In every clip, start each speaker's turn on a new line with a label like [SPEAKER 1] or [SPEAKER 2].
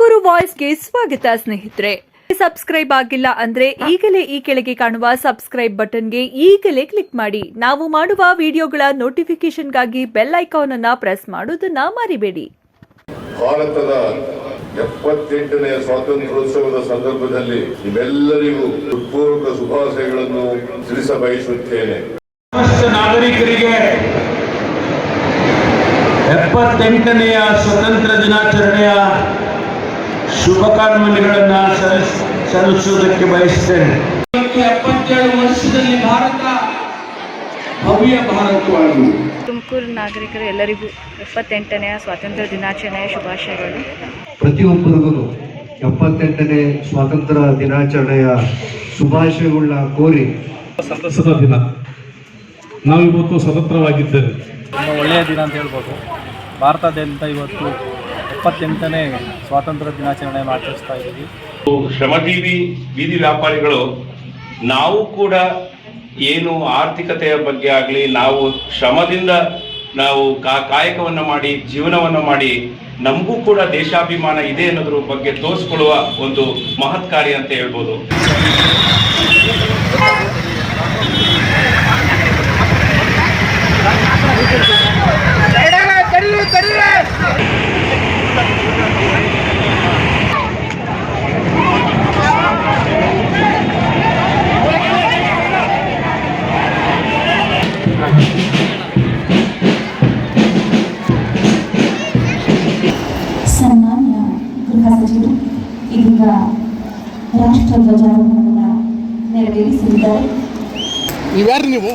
[SPEAKER 1] ತುಮಕೂರು ವಾಯ್ಸ್ಗೆ ಸ್ವಾಗತ ಸ್ನೇಹಿತರೆ. ಸಬ್ಸ್ಕ್ರೈಬ್ ಆಗಿಲ್ಲ ಅಂದ್ರೆ ಈಗಲೇ ಈ ಕೆಳಗೆ ಕಾಣುವ ಸಬ್ಸ್ಕ್ರೈಬ್ ಬಟನ್ಗೆ ಈಗಲೇ ಕ್ಲಿಕ್ ಮಾಡಿ. ನಾವು ಮಾಡುವ ವಿಡಿಯೋಗಳ ನೋಟಿಫಿಕೇಶನ್ಗಾಗಿ ಬೆಲ್ ಐಕಾನ್ ಅನ್ನ ಪ್ರೆಸ್ ಮಾಡೋದನ್ನ ಮರಿಬೇಡಿ.
[SPEAKER 2] ಭಾರತದ ಎಪ್ಪತ್ತೆಂಟನೆಯ ಸ್ವಾತಂತ್ರ್ಯೋತ್ಸವದ ಸಂದರ್ಭದಲ್ಲಿ ನಿಮ್ಮೆಲ್ಲರಿಗೂ ಹೃತ್ಪೂರ್ವಕ ಶುಭಾಶಯಗಳನ್ನು ತಿಳಿಸ ಬಯಸುತ್ತೇನೆ
[SPEAKER 3] ಸಮಸ್ತ ನಾಗರಿಕರಿಗೆ ಎಪ್ಪತ್ತೆಂಟನೆಯ ಸ್ವತಂತ್ರ ದಿನಾಚರಣೆಯ ಶುಭಕಾಮನೆಗಳನ್ನ ಸಲ್ಲಿಸ್ ಸಲ್ಲಿಸುವುದಕ್ಕೆ ಬಯಸ್ತೇನೆ ಎಪ್ಪತ್ತೇಳು ವರ್ಷದಲ್ಲಿ ಭಾರತ ಭವ್ಯ ಭಾರತವಾಗಿದೆ.
[SPEAKER 1] ತುಮಕೂರು ನಾಗರಿಕರು ಎಲ್ಲರಿಗೂ ಎಪ್ಪತ್ತೆಂಟನೆಯ ಸ್ವಾತಂತ್ರ್ಯ ದಿನಾಚರಣೆಯ ಶುಭಾಶಯಗಳು.
[SPEAKER 4] ಪ್ರತಿಯೊಬ್ಬರಿಗೂ ಎಪ್ಪತ್ತೆಂಟನೇ ಸ್ವಾತಂತ್ರ್ಯ ದಿನಾಚರಣೆಯ ಶುಭಾಶಯಗಳನ್ನ ಕೋರಿ.
[SPEAKER 5] ಸಂತಸದ ದಿನ. ನಾವಿವತ್ತು ಸ್ವತಂತ್ರವಾಗಿದ್ದೇವೆ.
[SPEAKER 6] ತುಂಬ ಒಳ್ಳೆಯ ದಿನ ಅಂತ ಹೇಳ್ಬೋದು. ಭಾರತದಾದ್ಯಂತ ಇವತ್ತು ಎಪ್ಪತ್ತೆಂಟನೇ ಸ್ವಾತಂತ್ರ್ಯ ದಿನಾಚರಣೆಯನ್ನು ಆಚರಿಸ್ತಾ ಇದ್ದೀವಿ.
[SPEAKER 7] ಶ್ರಮಜೀವಿ ಬೀದಿ ವ್ಯಾಪಾರಿಗಳು, ನಾವು ಕೂಡ ಏನು ಆರ್ಥಿಕತೆಯ ಬಗ್ಗೆ ಆಗಲಿ, ನಾವು ಶ್ರಮದಿಂದ ನಾವು ಕಾ, ಕಾಯಕವನ್ನು ಮಾಡಿ, ಜೀವನವನ್ನು ಮಾಡಿ, ನಮಗೂ ಕೂಡ ದೇಶಾಭಿಮಾನ ಇದೆ ಅನ್ನೋದ್ರ ಬಗ್ಗೆ ತೋರಿಸ್ಕೊಳ್ಳುವ ಒಂದು ಮಹತ್ ಅಂತ ಹೇಳ್ಬೋದು.
[SPEAKER 8] సందర్భంగా రాష్ట్ర ధ్వజారోహణ నెరవేరిసిద్దాయి ఇవ్వరు నువ్వు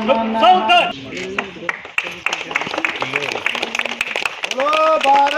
[SPEAKER 8] Look,
[SPEAKER 4] so good! Hello, Bharat!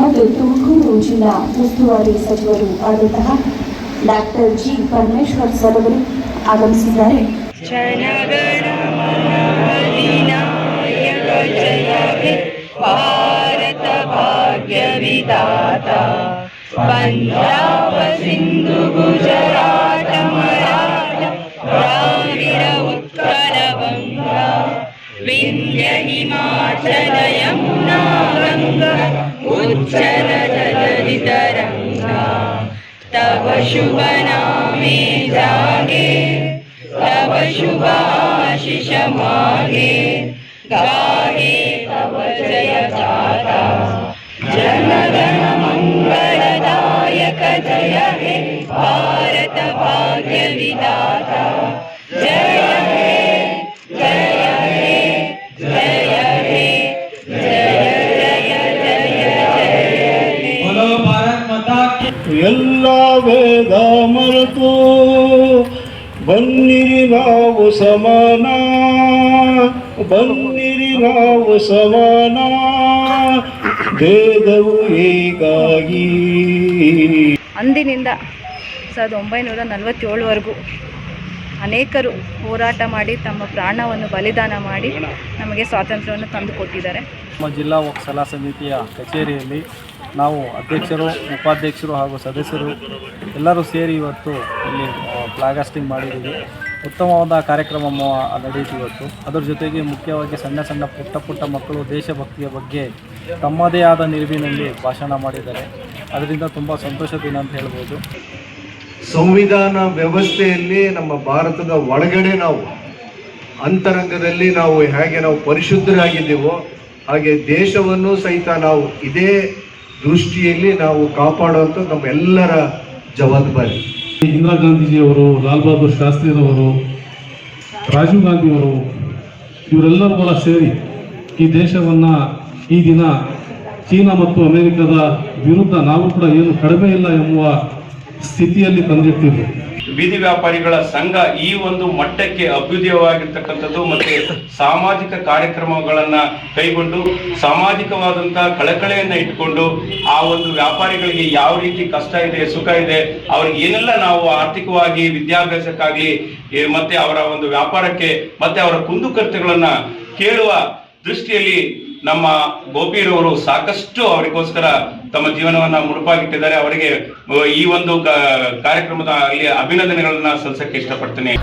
[SPEAKER 8] ಮತ್ತು ತುಮಕೂರು ಜಿಲ್ಲಾ ಉಸ್ತುವಾರಿ ಸಚಿವರು ಆದಂತಹ ಡಾಕ್ಟರ್ ಜಿ ಪರಮೇಶ್ವರ್ ಸರ್ ಅವರು ಆಗಮಿಸಿದ್ದಾರೆ
[SPEAKER 1] ಭಾರತ ಭಾಗ್ಯ ವಿಧಾತ ಪಂಜಾಬ ಸಿಂಧು ಗುಜರಾಟ विन्द्य हिमाचलयं नामङ्गलदलनितरङ्गा तव शुभनामे जागे तव शुभाशिषमागे। काहे तव जय
[SPEAKER 4] छाला जनग ಬನ್ನಿರಿ ನಾವು ಸಮಾನ ಬನ್ನಿರಿ ನಾವು ಸಮಾನ. ಭೇದವು ಏಕಾಗಿ
[SPEAKER 1] ಅಂದಿನಿಂದ ಸಾವಿರದ ಒಂಬೈನೂರ ನಲವತ್ತೇಳವರೆಗೂ ಅನೇಕರು ಹೋರಾಟ ಮಾಡಿ ತಮ್ಮ ಪ್ರಾಣವನ್ನು ಬಲಿದಾನ ಮಾಡಿ ನಮಗೆ ಸ್ವಾತಂತ್ರ್ಯವನ್ನು ತಂದುಕೊಟ್ಟಿದ್ದಾರೆ.
[SPEAKER 6] ನಮ್ಮ ಜಿಲ್ಲಾ ಸಲಹಾ ಸಮಿತಿಯ ಕಚೇರಿಯಲ್ಲಿ ನಾವು ಅಧ್ಯಕ್ಷರು, ಉಪಾಧ್ಯಕ್ಷರು ಹಾಗೂ ಸದಸ್ಯರು ಎಲ್ಲರೂ ಸೇರಿ ಇವತ್ತು ಇಲ್ಲಿ ಫ್ಲಾಗಾಸ್ಟಿಂಗ್ ಮಾಡಿದ್ದೀವಿ. ಉತ್ತಮವಾದ ಕಾರ್ಯಕ್ರಮ ನಡೆಯಿತು ಇವತ್ತು. ಅದರ ಜೊತೆಗೆ ಮುಖ್ಯವಾಗಿ ಸಣ್ಣ ಸಣ್ಣ ಪುಟ್ಟ ಪುಟ್ಟ ಮಕ್ಕಳು ದೇಶಭಕ್ತಿಯ ಬಗ್ಗೆ ತಮ್ಮದೇ ಆದ ನಿಲುವಿನಲ್ಲಿ ಭಾಷಣ ಮಾಡಿದ್ದಾರೆ. ಅದರಿಂದ ತುಂಬ ಸಂತೋಷ ದಿನ ಅಂತ ಹೇಳ್ಬೋದು.
[SPEAKER 4] ಸಂವಿಧಾನ ವ್ಯವಸ್ಥೆಯಲ್ಲಿ ನಮ್ಮ ಭಾರತದ ಒಳಗಡೆ ನಾವು, ಅಂತರಂಗದಲ್ಲಿ ನಾವು ಹೇಗೆ ನಾವು ಪರಿಶುದ್ಧರಾಗಿದ್ದೀವೋ ಹಾಗೆ ದೇಶವನ್ನು ಸಹಿತ ನಾವು ಇದೇ ದೃಷ್ಟಿಯಲ್ಲಿ ನಾವು ಕಾಪಾಡುವಂಥ ನಮ್ಮ ಎಲ್ಲರ ಜವಾಬ್ದಾರಿ.
[SPEAKER 5] ಇಂದಿರಾ ಗಾಂಧೀಜಿಯವರು, ಲಾಲ್ ಬಹದ್ದೂರ್ ಶಾಸ್ತ್ರಿರವರು ರಾಜೀವ್ ಗಾಂಧಿಯವರು, ಇವರೆಲ್ಲರೂ ಕೂಡ ಸೇರಿ ಈ ದೇಶವನ್ನು ಈ ದಿನ ಚೀನಾ ಮತ್ತು ಅಮೆರಿಕದ ವಿರುದ್ಧ ನಾವು ಕೂಡ ಏನು ಕಡಿಮೆ ಇಲ್ಲ ಎಂಬುವ ಸ್ಥಿತಿಯಲ್ಲಿ ತಂದಿಟ್ಟಿದ್ರು
[SPEAKER 7] ಬೀದಿ ವ್ಯಾಪಾರಿಗಳ ಸಂಘ ಈ ಒಂದು ಮಟ್ಟಕ್ಕೆ ಅಭ್ಯುದಯವಾಗಿರ್ತಕ್ಕಂಥದ್ದು ಮತ್ತೆ ಸಾಮಾಜಿಕ ಕಾರ್ಯಕ್ರಮಗಳನ್ನ ಕೈಗೊಂಡು ಸಾಮಾಜಿಕವಾದಂತಹ ಕಳಕಳೆಯನ್ನ ಇಟ್ಕೊಂಡು ಆ ಒಂದು ವ್ಯಾಪಾರಿಗಳಿಗೆ ಯಾವ ರೀತಿ ಕಷ್ಟ ಇದೆ, ಸುಖ ಇದೆ, ಅವ್ರಿಗೆ ಏನೆಲ್ಲ ನಾವು ಆರ್ಥಿಕವಾಗಿ, ವಿದ್ಯಾಭ್ಯಾಸಕ್ಕಾಗಲಿ ಮತ್ತೆ ಅವರ ಒಂದು ವ್ಯಾಪಾರಕ್ಕೆ, ಮತ್ತೆ ಅವರ ಕುಂದುಕೊರತೆಗಳನ್ನ ಕೇಳುವ ದೃಷ್ಟಿಯಲ್ಲಿ ನಮ್ಮ ಗೋಪಿರವರು ಸಾಕಷ್ಟು ಅವರಿಗೋಸ್ಕರ ತಮ್ಮ ಜೀವನವನ್ನ ಮುಡುಪಾಗಿಟ್ಟಿದ್ದಾರೆ. ಅವರಿಗೆ ಈ ಒಂದು ಕಾರ್ಯಕ್ರಮದ ಅಲ್ಲಿ ಅಭಿನಂದನೆಗಳನ್ನ ಸಲ್ಲಿಸಕ್ಕೆ ಇಷ್ಟಪಡ್ತೇನೆ.